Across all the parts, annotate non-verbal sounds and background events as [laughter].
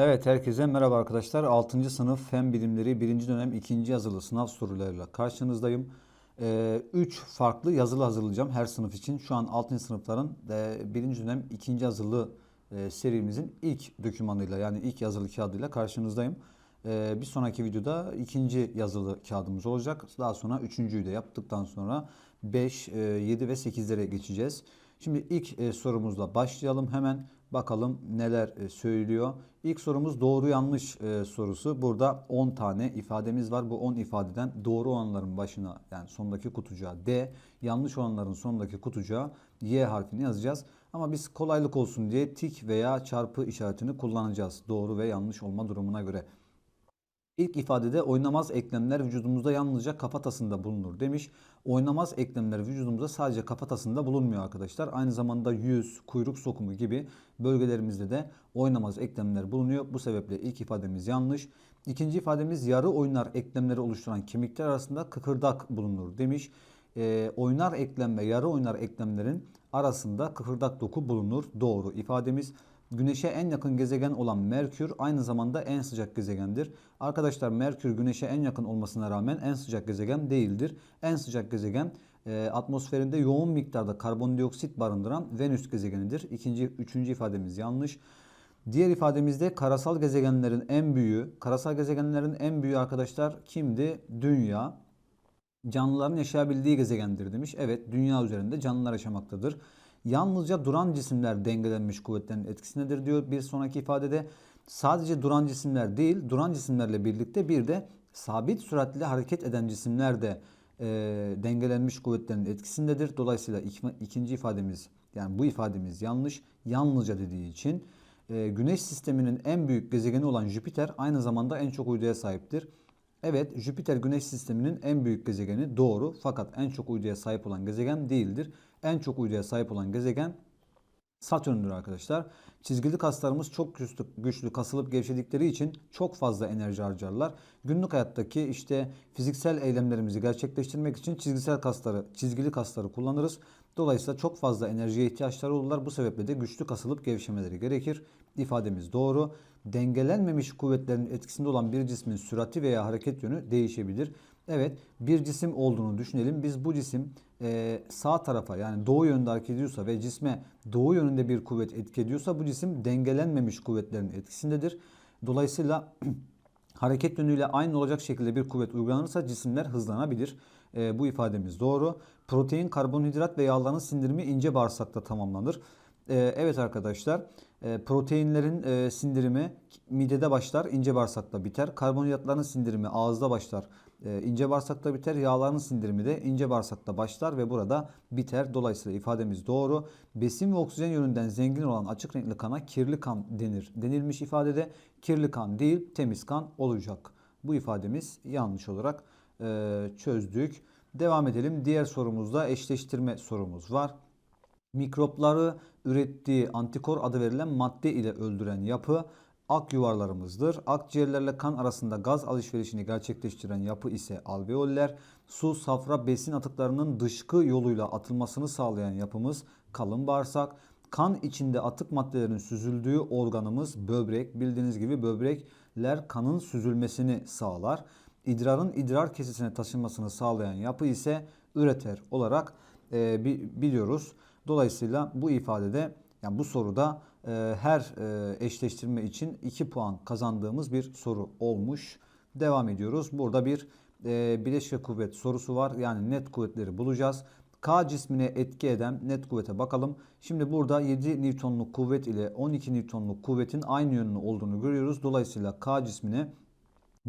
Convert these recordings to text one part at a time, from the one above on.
Evet herkese merhaba arkadaşlar. 6. sınıf Fen Bilimleri 1. dönem 2. yazılı sınav sorularıyla karşınızdayım. 3 farklı yazılı hazırlayacağım her sınıf için. Şu an 6. sınıfların 1. dönem 2. yazılı e, serimizin ilk dokümanıyla yani ilk yazılı kağıdıyla karşınızdayım. E, Bir sonraki videoda ikinci yazılı kağıdımız olacak. Daha sonra üçüncüyü de yaptıktan sonra 5, 7 ve 8'lere geçeceğiz. Şimdi ilk e, sorumuzla başlayalım hemen. Bakalım neler e, söylüyor. İlk sorumuz doğru yanlış e, sorusu. Burada 10 tane ifademiz var. Bu 10 ifadeden doğru olanların başına yani sondaki kutucuğa D, yanlış olanların sonundaki kutucuğa Y harfini yazacağız. Ama biz kolaylık olsun diye tik veya çarpı işaretini kullanacağız. Doğru ve yanlış olma durumuna göre. İlk ifadede oynamaz eklemler vücudumuzda yalnızca kafatasında bulunur demiş. Oynamaz eklemler vücudumuzda sadece kafatasında bulunmuyor arkadaşlar. Aynı zamanda yüz, kuyruk sokumu gibi bölgelerimizde de oynamaz eklemler bulunuyor. Bu sebeple ilk ifademiz yanlış. İkinci ifademiz yarı oynar eklemleri oluşturan kemikler arasında kıkırdak bulunur demiş. Ee, oynar eklem ve yarı oynar eklemlerin arasında kıkırdak doku bulunur. Doğru ifademiz. Güneşe en yakın gezegen olan Merkür aynı zamanda en sıcak gezegendir. Arkadaşlar Merkür Güneşe en yakın olmasına rağmen en sıcak gezegen değildir. En sıcak gezegen e, atmosferinde yoğun miktarda karbondioksit barındıran Venüs gezegenidir. İkinci, üçüncü ifademiz yanlış. Diğer ifademizde karasal gezegenlerin en büyüğü, karasal gezegenlerin en büyüğü arkadaşlar kimdi? Dünya. Canlıların yaşayabildiği gezegendir demiş. Evet dünya üzerinde canlılar yaşamaktadır. Yalnızca duran cisimler dengelenmiş kuvvetlerin etkisindedir diyor. Bir sonraki ifadede sadece duran cisimler değil, duran cisimlerle birlikte bir de sabit süratle hareket eden cisimler de e, dengelenmiş kuvvetlerin etkisindedir. Dolayısıyla ik, ikinci ifademiz yani bu ifademiz yanlış. Yalnızca dediği için e, Güneş sisteminin en büyük gezegeni olan Jüpiter aynı zamanda en çok uyduya sahiptir. Evet Jüpiter Güneş sisteminin en büyük gezegeni doğru fakat en çok uyduya sahip olan gezegen değildir. En çok uyduya sahip olan gezegen Satürn'dür arkadaşlar. Çizgili kaslarımız çok güçlü, güçlü kasılıp gevşedikleri için çok fazla enerji harcarlar. Günlük hayattaki işte fiziksel eylemlerimizi gerçekleştirmek için çizgisel kasları, çizgili kasları kullanırız. Dolayısıyla çok fazla enerjiye ihtiyaçları olurlar. Bu sebeple de güçlü kasılıp gevşemeleri gerekir. İfademiz doğru. Dengelenmemiş kuvvetlerin etkisinde olan bir cismin sürati veya hareket yönü değişebilir. Evet bir cisim olduğunu düşünelim. Biz bu cisim e, sağ tarafa yani doğu yönünde hareket ediyorsa ve cisme doğu yönünde bir kuvvet etki ediyorsa bu cisim dengelenmemiş kuvvetlerin etkisindedir. Dolayısıyla [clears throat] hareket yönüyle aynı olacak şekilde bir kuvvet uygulanırsa cisimler hızlanabilir. E, bu ifademiz doğru. Protein, karbonhidrat ve yağların sindirimi ince bağırsakta tamamlanır. E, evet arkadaşlar e, proteinlerin e, sindirimi midede başlar, ince bağırsakta biter. Karbonhidratların sindirimi ağızda başlar, ince bağırsakta biter. Yağların sindirimi de ince bağırsakta başlar ve burada biter. Dolayısıyla ifademiz doğru. Besin ve oksijen yönünden zengin olan açık renkli kana kirli kan denir. Denilmiş ifadede kirli kan değil temiz kan olacak. Bu ifademiz yanlış olarak e, çözdük. Devam edelim. Diğer sorumuzda eşleştirme sorumuz var. Mikropları ürettiği antikor adı verilen madde ile öldüren yapı ak yuvarlarımızdır. Akciğerlerle kan arasında gaz alışverişini gerçekleştiren yapı ise alveoller. Su, safra, besin atıklarının dışkı yoluyla atılmasını sağlayan yapımız kalın bağırsak. Kan içinde atık maddelerin süzüldüğü organımız böbrek. Bildiğiniz gibi böbrekler kanın süzülmesini sağlar. İdrarın idrar kesesine taşınmasını sağlayan yapı ise üreter olarak e, biliyoruz. Dolayısıyla bu ifadede yani bu soruda her e, eşleştirme için 2 puan kazandığımız bir soru olmuş. Devam ediyoruz. Burada bir e, bileşke kuvvet sorusu var. Yani net kuvvetleri bulacağız. K cismine etki eden net kuvvete bakalım. Şimdi burada 7 Newton'luk kuvvet ile 12 Newton'luk kuvvetin aynı yönlü olduğunu görüyoruz. Dolayısıyla K cismine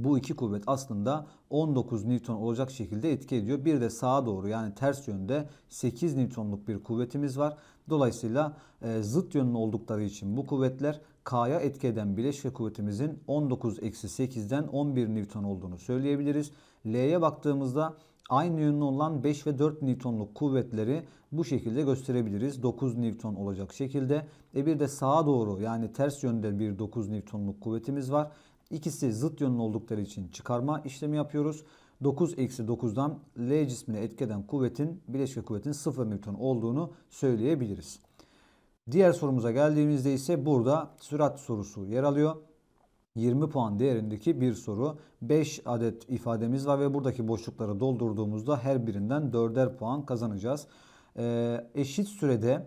bu iki kuvvet aslında 19 Newton olacak şekilde etki ediyor. Bir de sağa doğru yani ters yönde 8 Newton'luk bir kuvvetimiz var. Dolayısıyla e, zıt yönlü oldukları için bu kuvvetler K'ya etki eden bileşke kuvvetimizin 19-8'den 11 Newton olduğunu söyleyebiliriz. L'ye baktığımızda aynı yönlü olan 5 ve 4 Newton'luk kuvvetleri bu şekilde gösterebiliriz. 9 Newton olacak şekilde. E bir de sağa doğru yani ters yönde bir 9 Newton'luk kuvvetimiz var. İkisi zıt yönlü oldukları için çıkarma işlemi yapıyoruz. 9 eksi 9'dan L cismine etkeden kuvvetin, bileşke kuvvetin 0 Newton olduğunu söyleyebiliriz. Diğer sorumuza geldiğimizde ise burada sürat sorusu yer alıyor. 20 puan değerindeki bir soru. 5 adet ifademiz var ve buradaki boşlukları doldurduğumuzda her birinden 4'er puan kazanacağız. Ee, eşit sürede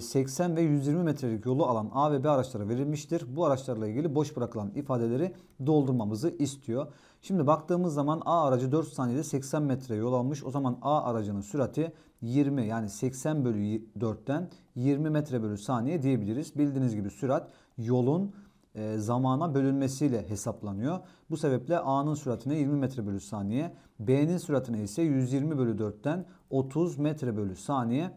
80 ve 120 metrelik yolu alan A ve B araçlara verilmiştir. Bu araçlarla ilgili boş bırakılan ifadeleri doldurmamızı istiyor. Şimdi baktığımız zaman A aracı 4 saniyede 80 metre yol almış. O zaman A aracının sürati 20 yani 80 bölü 4'ten 20 metre bölü saniye diyebiliriz. Bildiğiniz gibi sürat yolun e, zamana bölünmesiyle hesaplanıyor. Bu sebeple A'nın süratine 20 metre bölü saniye, B'nin süratine ise 120 bölü 4'ten 30 metre bölü saniye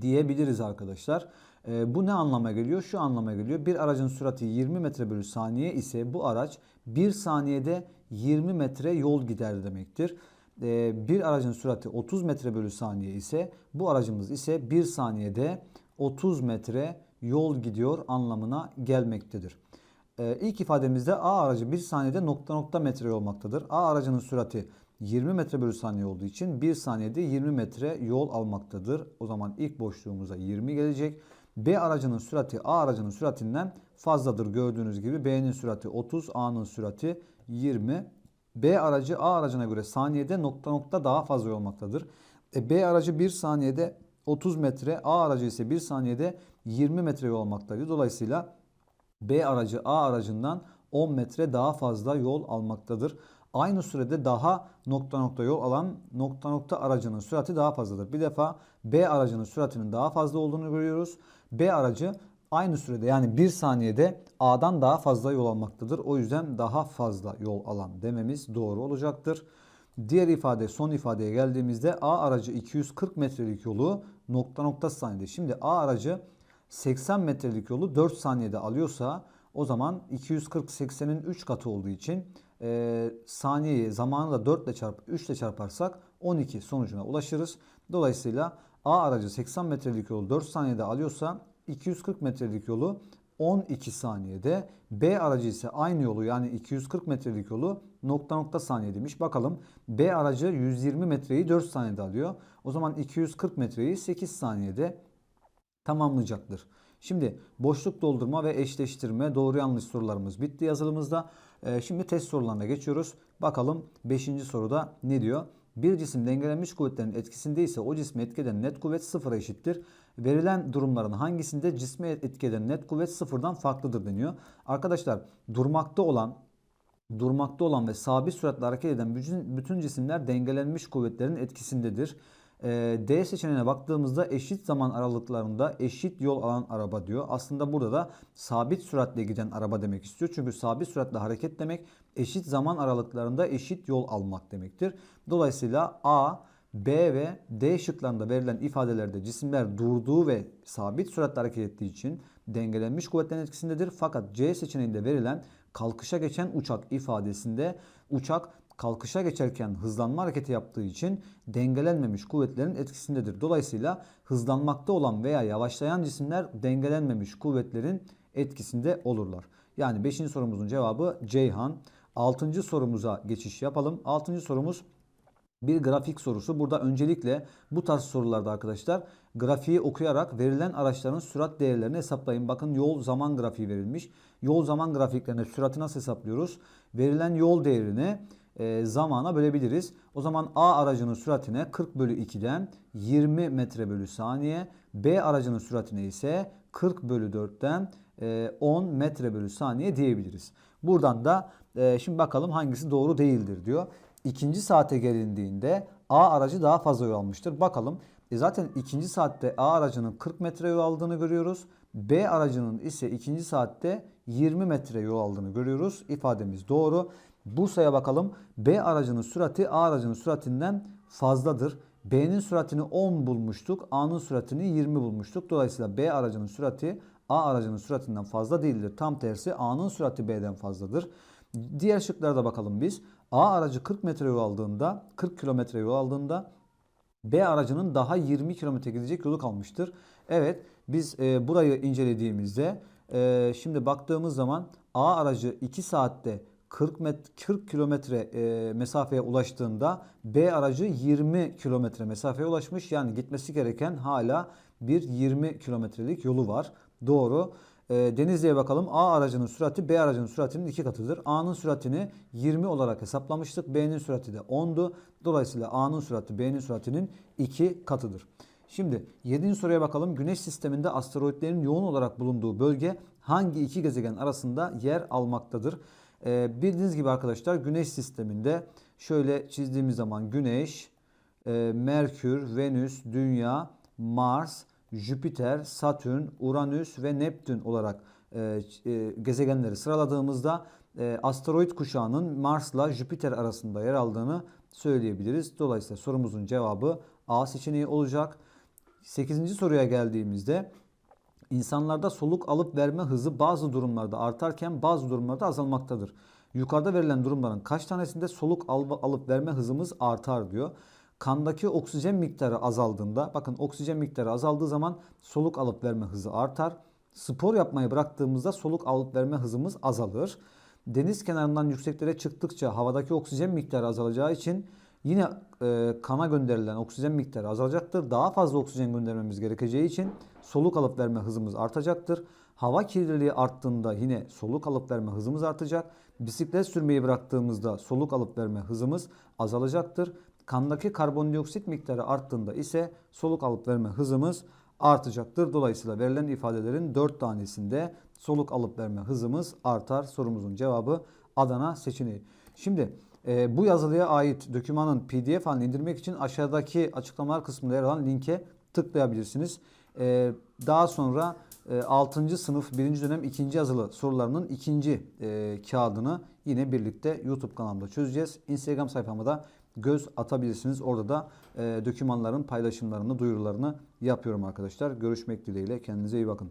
diyebiliriz arkadaşlar. E, bu ne anlama geliyor? Şu anlama geliyor. Bir aracın sürati 20 metre bölü saniye ise bu araç 1 saniyede 20 metre yol gider demektir. E, bir aracın sürati 30 metre bölü saniye ise bu aracımız ise 1 saniyede 30 metre yol gidiyor anlamına gelmektedir. Ee, ilk ifademizde A aracı 1 saniyede nokta nokta metre olmaktadır. A aracının sürati 20 metre bölü saniye olduğu için 1 saniyede 20 metre yol almaktadır. O zaman ilk boşluğumuza 20 gelecek. B aracının sürati A aracının süratinden fazladır. Gördüğünüz gibi B'nin sürati 30, A'nın sürati 20. B aracı A aracına göre saniyede nokta nokta daha fazla olmaktadır. E, B aracı 1 saniyede 30 metre, A aracı ise 1 saniyede 20 metre yol almaktaydı. Dolayısıyla B aracı A aracından 10 metre daha fazla yol almaktadır. Aynı sürede daha nokta nokta yol alan nokta nokta aracının sürati daha fazladır. Bir defa B aracının süratinin daha fazla olduğunu görüyoruz. B aracı aynı sürede yani 1 saniyede A'dan daha fazla yol almaktadır. O yüzden daha fazla yol alan dememiz doğru olacaktır. Diğer ifade son ifadeye geldiğimizde A aracı 240 metrelik yolu nokta nokta saniyede. Şimdi A aracı 80 metrelik yolu 4 saniyede alıyorsa o zaman 240 80'in 3 katı olduğu için e, saniyeyi zamanı da 4 ile çarp 3 ile çarparsak 12 sonucuna ulaşırız. Dolayısıyla A aracı 80 metrelik yolu 4 saniyede alıyorsa 240 metrelik yolu 12 saniyede. B aracı ise aynı yolu yani 240 metrelik yolu nokta nokta saniye demiş. Bakalım B aracı 120 metreyi 4 saniyede alıyor. O zaman 240 metreyi 8 saniyede tamamlayacaktır. Şimdi boşluk doldurma ve eşleştirme doğru yanlış sorularımız bitti yazılımızda. Ee, şimdi test sorularına geçiyoruz. Bakalım 5. soruda ne diyor? Bir cisim dengelenmiş kuvvetlerin etkisindeyse o cisme etkeden net kuvvet sıfıra eşittir. Verilen durumların hangisinde cisme etkeden net kuvvet sıfırdan farklıdır deniyor. Arkadaşlar durmakta olan durmakta olan ve sabit süratle hareket eden bütün, bütün cisimler dengelenmiş kuvvetlerin etkisindedir. Ee, D seçeneğine baktığımızda eşit zaman aralıklarında eşit yol alan araba diyor. Aslında burada da sabit süratle giden araba demek istiyor. Çünkü sabit süratle hareket demek eşit zaman aralıklarında eşit yol almak demektir. Dolayısıyla A, B ve D şıklarında verilen ifadelerde cisimler durduğu ve sabit süratle hareket ettiği için dengelenmiş kuvvetlerin etkisindedir. Fakat C seçeneğinde verilen kalkışa geçen uçak ifadesinde uçak kalkışa geçerken hızlanma hareketi yaptığı için dengelenmemiş kuvvetlerin etkisindedir. Dolayısıyla hızlanmakta olan veya yavaşlayan cisimler dengelenmemiş kuvvetlerin etkisinde olurlar. Yani 5. sorumuzun cevabı Ceyhan. 6. sorumuza geçiş yapalım. 6. sorumuz bir grafik sorusu. Burada öncelikle bu tarz sorularda arkadaşlar grafiği okuyarak verilen araçların sürat değerlerini hesaplayın. Bakın yol zaman grafiği verilmiş. Yol zaman grafiklerine sürati nasıl hesaplıyoruz? Verilen yol değerini e, zamana bölebiliriz. O zaman A aracının süratine 40 bölü 2'den 20 metre bölü saniye. B aracının süratine ise 40 bölü 4'ten e, 10 metre bölü saniye diyebiliriz. Buradan da e, şimdi bakalım hangisi doğru değildir diyor. İkinci saate gelindiğinde A aracı daha fazla yol almıştır. Bakalım e zaten ikinci saatte A aracının 40 metre yol aldığını görüyoruz. B aracının ise ikinci saatte 20 metre yol aldığını görüyoruz. İfademiz doğru. Bursa'ya bakalım. B aracının sürati A aracının süratinden fazladır. B'nin süratini 10 bulmuştuk. A'nın süratini 20 bulmuştuk. Dolayısıyla B aracının sürati A aracının süratinden fazla değildir. Tam tersi A'nın sürati B'den fazladır. Diğer şıklara da bakalım biz. A aracı 40 metre yol aldığında, 40 kilometre yol aldığında B aracının daha 20 kilometre gidecek yolu kalmıştır. Evet biz e, burayı incelediğimizde e, şimdi baktığımız zaman A aracı 2 saatte 40 met 40 kilometre e, mesafeye ulaştığında B aracı 20 kilometre mesafeye ulaşmış. Yani gitmesi gereken hala bir 20 kilometrelik yolu var. Doğru. E, Denizli'ye bakalım. A aracının sürati B aracının süratinin iki katıdır. A'nın süratini 20 olarak hesaplamıştık. B'nin sürati de 10'du. Dolayısıyla A'nın sürati B'nin süratinin iki katıdır. Şimdi 7. soruya bakalım. Güneş sisteminde asteroidlerin yoğun olarak bulunduğu bölge hangi iki gezegen arasında yer almaktadır? Ee, bildiğiniz gibi arkadaşlar Güneş sisteminde şöyle çizdiğimiz zaman Güneş, e, Merkür, Venüs, Dünya, Mars, Jüpiter, Satürn, Uranüs ve Neptün olarak e, e, gezegenleri sıraladığımızda e, asteroid kuşağının Mars'la Jüpiter arasında yer aldığını söyleyebiliriz. Dolayısıyla sorumuzun cevabı A seçeneği olacak. 8. soruya geldiğimizde insanlarda soluk alıp verme hızı bazı durumlarda artarken bazı durumlarda azalmaktadır. Yukarıda verilen durumların kaç tanesinde soluk al- alıp verme hızımız artar diyor. Kandaki oksijen miktarı azaldığında bakın oksijen miktarı azaldığı zaman soluk alıp verme hızı artar. Spor yapmayı bıraktığımızda soluk alıp verme hızımız azalır. Deniz kenarından yükseklere çıktıkça havadaki oksijen miktarı azalacağı için yine e, kana gönderilen oksijen miktarı azalacaktır. Daha fazla oksijen göndermemiz gerekeceği için soluk alıp verme hızımız artacaktır. Hava kirliliği arttığında yine soluk alıp verme hızımız artacak. Bisiklet sürmeyi bıraktığımızda soluk alıp verme hızımız azalacaktır. Kandaki karbondioksit miktarı arttığında ise soluk alıp verme hızımız artacaktır. Dolayısıyla verilen ifadelerin 4 tanesinde soluk alıp verme hızımız artar. Sorumuzun cevabı Adana seçeneği. Şimdi e, bu yazılıya ait dokümanın pdf halini indirmek için aşağıdaki açıklamalar kısmında yer alan linke tıklayabilirsiniz. E, daha sonra e, 6. sınıf 1. dönem 2. yazılı sorularının ikinci e, kağıdını yine birlikte YouTube kanalımda çözeceğiz. Instagram sayfama da göz atabilirsiniz. Orada da e, dokümanların paylaşımlarını, duyurularını yapıyorum arkadaşlar. Görüşmek dileğiyle. Kendinize iyi bakın.